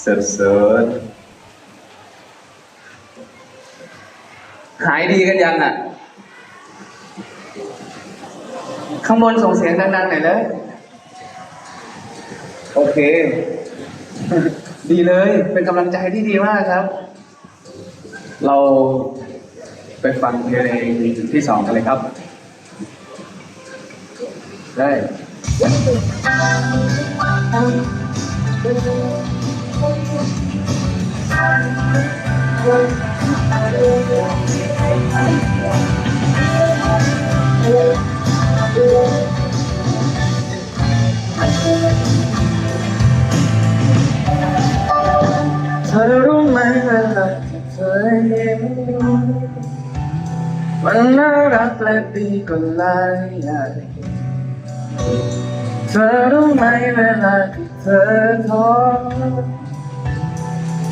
เสิร์ฟเสิร์หายดีกันยังอะ ข้างบนส่งเสียงดังๆหน่อยเลย โอเค ดีเลย เป็นกำลังใจที่ดีมากครับ เราไปฟังเพลงที่สองกันเลยครับ ได้ ธอรู้ไหมเวลาที่เธอยิ้มมันน่ารักและดีกว่าหลายอย่างเธอรู้ไหมเวลาที่เธอท้อ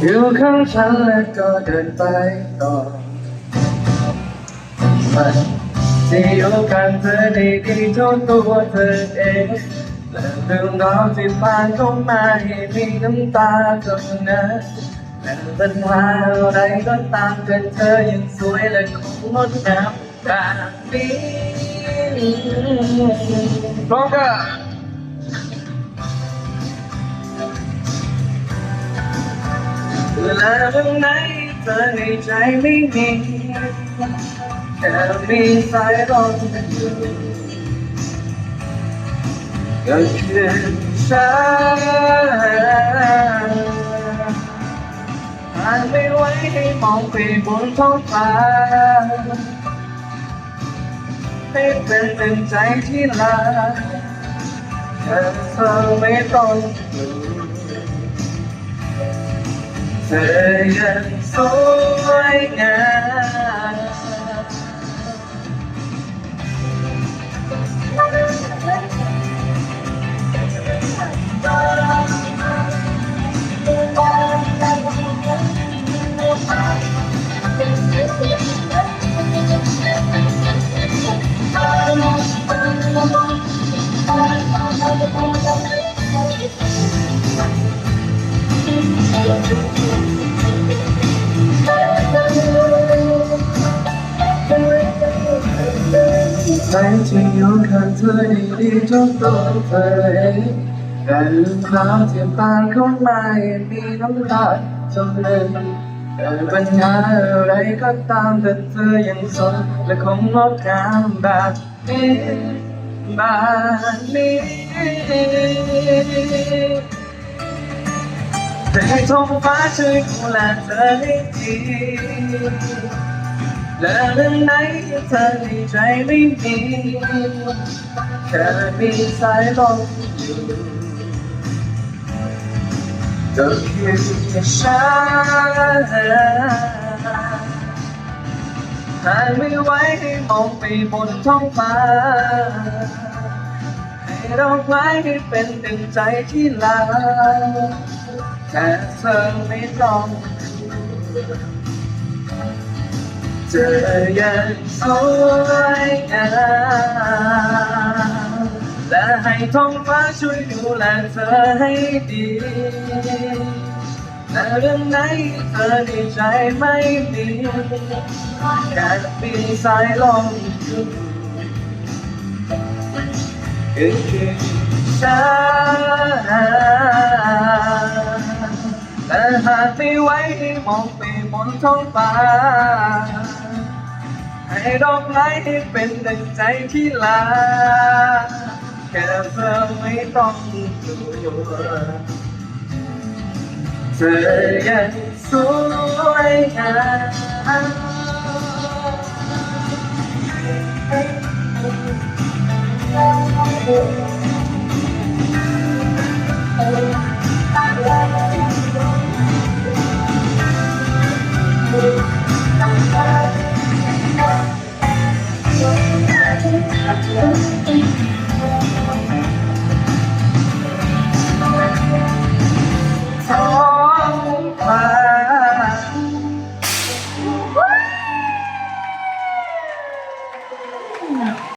อยู่ข้างฉันและก็เดินไปต่อมันที่อยู่กันเธอดีดีๆทุกตัวเธอเองและเรื่องราวที่ผ่านเข้ามาให้มีน้ำตาเท่านั้นและปัญหาอะไรก็ตามเกินเธอยังสวยและคงงดงามแบบนี้พร้อมกัน ละเรื่องไหนเธอในใจไม่มีแค่มีสายลมอยู่ก็คือฉันอ่านไม่ไหวให้มองไปบนท้องฟ้าให้เป็นหนึ่งใจที่ลาแค่เธอไม่ต้องกลัว เธอยังสวยงาม ใจที่อยู่ข้างเธอดีดีทุกตัวเธอเองแต่ลืมคราวที่ผ่านเข้ามามีน้ำตาจนลืมแต่ปัญหาอะไรก็ตามแต่เธอยังสดและคงงดงามแบบนี้แบบนี้แต่ให้ท้องฟ้าช่วยดูแลเธอให้ดี และเรื่องไหนที่เธอในใจไม่มีแค่มีสายลมอยู่ก็คือแค่ฉันหายไม่ไหวให้มองไปบนท้องฟ้าให้ดอกไม้ให้เป็นหนึ่งใจที่ลาแค่เธอไม่ต้อง เธอยังสวยงามและให้ท้องฟ้าช่วยดูแลเธอให้ดีและเรื่องไหนเธอในใจไม่มีแค่มีสายลมอยู่ก็คือฉันแต่หากไม่ไหวให้มองไปบนท้องฟ้า ให้ดอกไม้ให้เป็นดังใจที่ลาแค่เธอไม่ต้องกลัวเธอยังสวยงาม